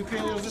you can use the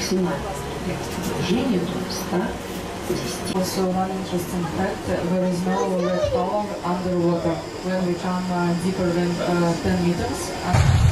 Also one interesting fact, there is no left all underwater when we come uh, deeper than uh, 10 meters.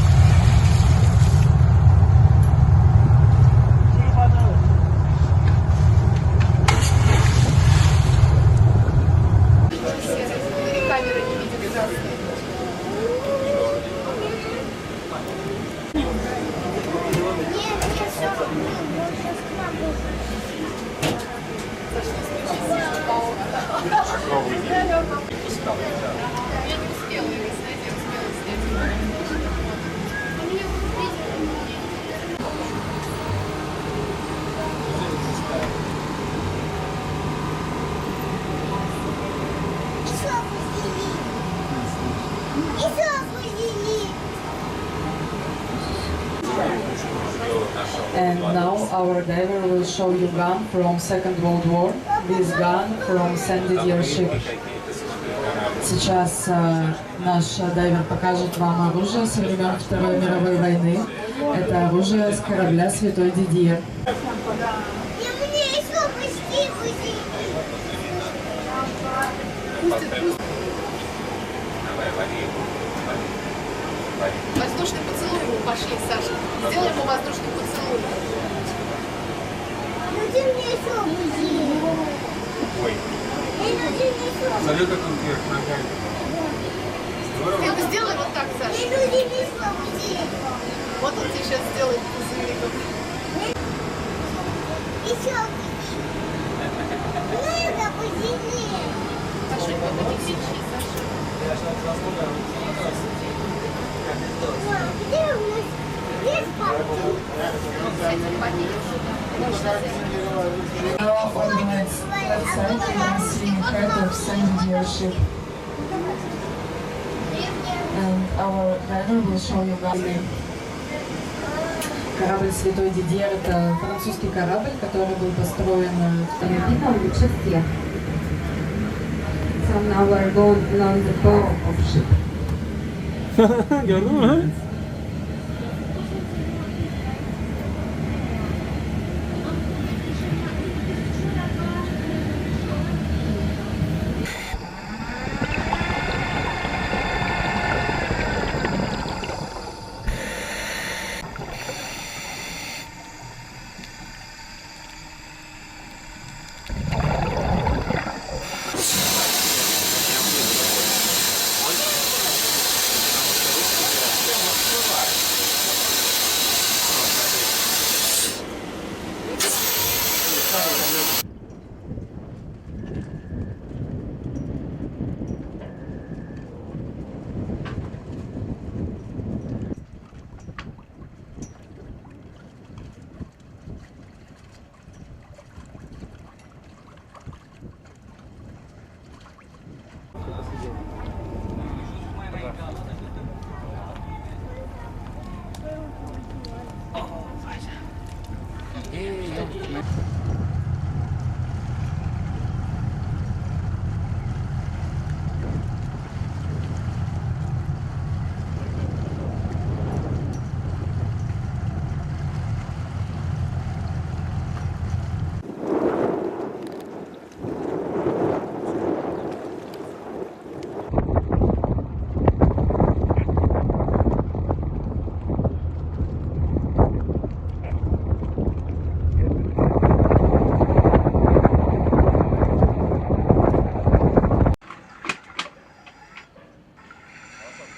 And now our diver will show you gun from Second World War, this gun from Sandy Deer ship. Сейчас э, наш дайвер покажет вам оружие со времен Второй мировой войны. Это оружие с корабля «Святой Дидье». Воздушный поцелуй ему пошли, Саша. Сделай ему воздушный поцелуй. Ну ты мне еще Салют, как вверх ногами. Здорово. Ты сделай вот так, Саша. Вот он тебе сейчас сделает пузыриком. Еще Ну это пузырик. Саша, вот эти свечи, Саша. Я сейчас заслуга. Где у нас? Где спать? Кстати, поверишь, да? Organize website financing part of Sun leadership. And our banner will show you guys Корабль «Святой Дидье» — это французский корабль, который был построен в Тарелином в Чехии. So now we're going along the bow of ship. Gördün mü?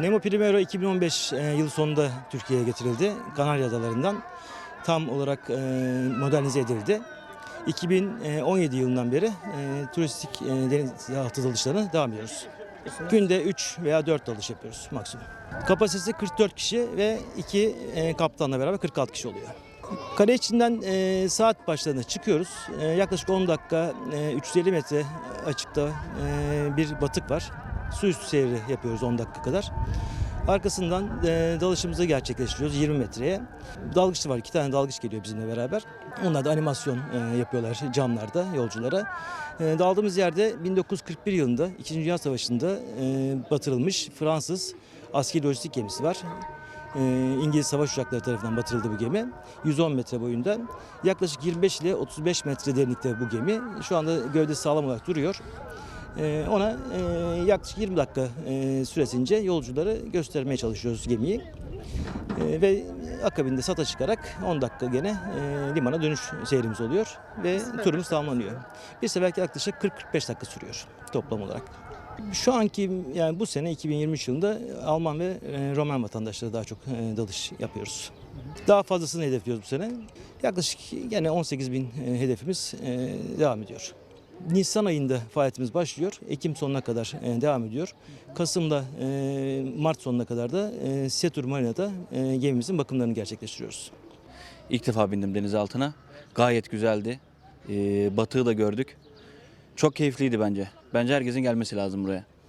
Nemo Primero 2015 e, yıl sonunda Türkiye'ye getirildi. Kanarya Adaları'ndan tam olarak e, modernize edildi. 2017 yılından beri e, turistik e, deniz altı dalışlarına devam ediyoruz. Günde 3 veya 4 dalış yapıyoruz maksimum. Kapasitesi 44 kişi ve 2 e, kaptanla beraber 46 kişi oluyor. Kale içinden e, saat başlarına çıkıyoruz. E, yaklaşık 10 dakika e, 350 metre açıkta e, bir batık var su üstü seyri yapıyoruz 10 dakika kadar. Arkasından e, dalışımızı gerçekleştiriyoruz 20 metreye. Dalgıç var iki tane dalgıç geliyor bizimle beraber. Onlar da animasyon e, yapıyorlar camlarda yolculara. E, daldığımız yerde 1941 yılında 2. Dünya Savaşı'nda e, batırılmış Fransız askeri lojistik gemisi var. E, İngiliz savaş uçakları tarafından batırıldı bu gemi. 110 metre boyunda. Yaklaşık 25 ile 35 metre derinlikte bu gemi. Şu anda gövdesi sağlam olarak duruyor. Ee, ona e, yaklaşık 20 dakika e, süresince yolcuları göstermeye çalışıyoruz gemiyi. Ee, ve akabinde sata çıkarak 10 dakika gene e, limana dönüş seyrimiz oluyor ve turumuz tamamlanıyor. Bir seferlik yaklaşık 40-45 dakika sürüyor toplam olarak. Şu anki yani bu sene 2023 yılında Alman ve Roman vatandaşları daha çok dalış yapıyoruz. Daha fazlasını hedefliyoruz bu sene. Yaklaşık yine 18 bin hedefimiz devam ediyor. Nisan ayında faaliyetimiz başlıyor. Ekim sonuna kadar e, devam ediyor. Kasım'da e, Mart sonuna kadar da e, Setur Marina'da e, gemimizin bakımlarını gerçekleştiriyoruz. İlk defa bindim denizaltına. Gayet güzeldi. E, batığı da gördük. Çok keyifliydi bence. Bence herkesin gelmesi lazım buraya.